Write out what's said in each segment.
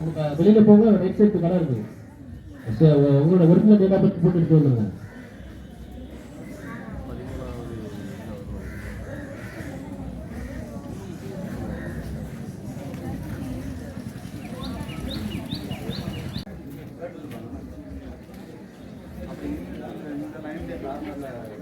உங்க வெளியில போக ரைட் சைடு கடை இருக்கு உங்களோட ஒரிஜினல் டேட்டா பத்தி போட்டு எடுத்து வந்துருங்க. ஆ பின் பண்ணிடலாம்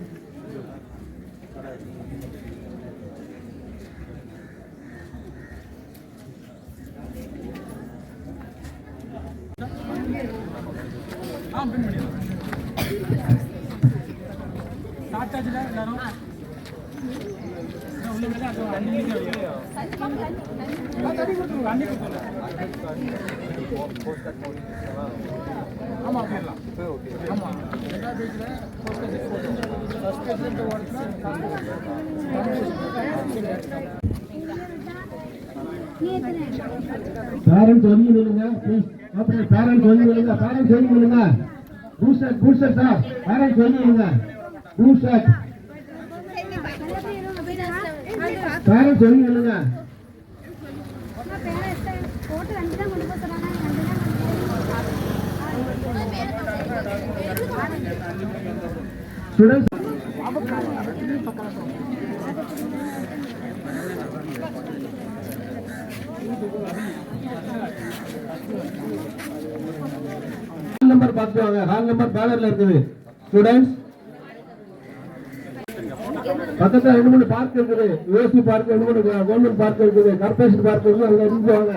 ஆமா போயிடலாம் ஆமா ரெண்டாவது பேஜ்ல ஃபர்ஸ்ட் பேஜ்ல பேரண்ட்ஸ் ஒதுங்கி நில்லுங்க ப்ளீஸ் பேரண்ட்ஸ் ஒதுங்கி நில்லுங்க பேரண்ட்ஸ் ஒதுங்கி பூஸ்டர் பூஸ்டர் சார் பேரண்ட்ஸ் ஒதுங்கி பூஸ்டர் பேரண்ட்ஸ் ஒதுங்கி ஸ்டூடெண்ட்ஸ் நம்பர் பார்த்து வாங்க. ஹால் நம்பர் பேனர்ல இருக்குது. ஸ்டூடெண்ட்ஸ் பக்கத்துல ரெண்டு மூணு பார்க் இருக்குது. யூஎஸ்சி பார்க் ரெண்டு மூணு கவர்மெண்ட் பார்க் இருக்குது. கார்பரேஷன் பார்க் இருக்குது. அங்க இருந்து வாங்க.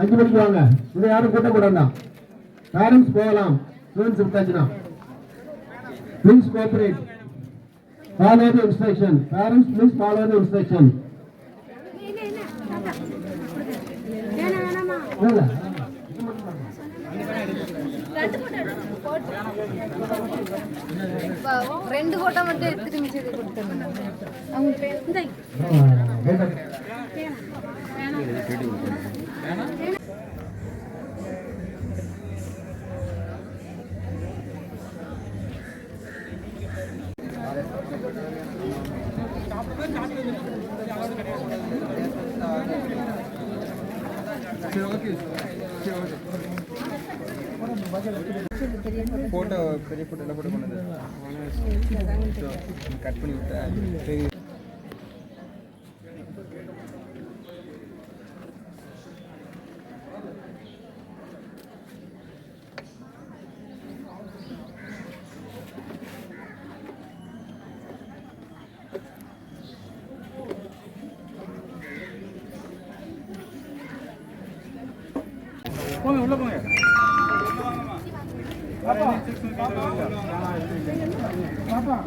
அஞ்சு மணிக்கு வாங்க. இதை யாரும் கூட்ட கூடாதான் பேரண்ட்ஸ் போகலாம். Students விட்டாச்சுன்னா please cooperate follow the instruction parents please follow the instruction ரெண்டு போட்டோ மட்டும் எடுத்துட்டு மிச்சது கொடுத்துருங்க? அவங்க பேர் இந்த. ஃபோட்டோ பெரிய ஃபோட்டோ எல்லாம் போட்டு கொண்டு கட் பண்ணி விட்டேன். சரி போங்க உள்ள போங்க பாப்பா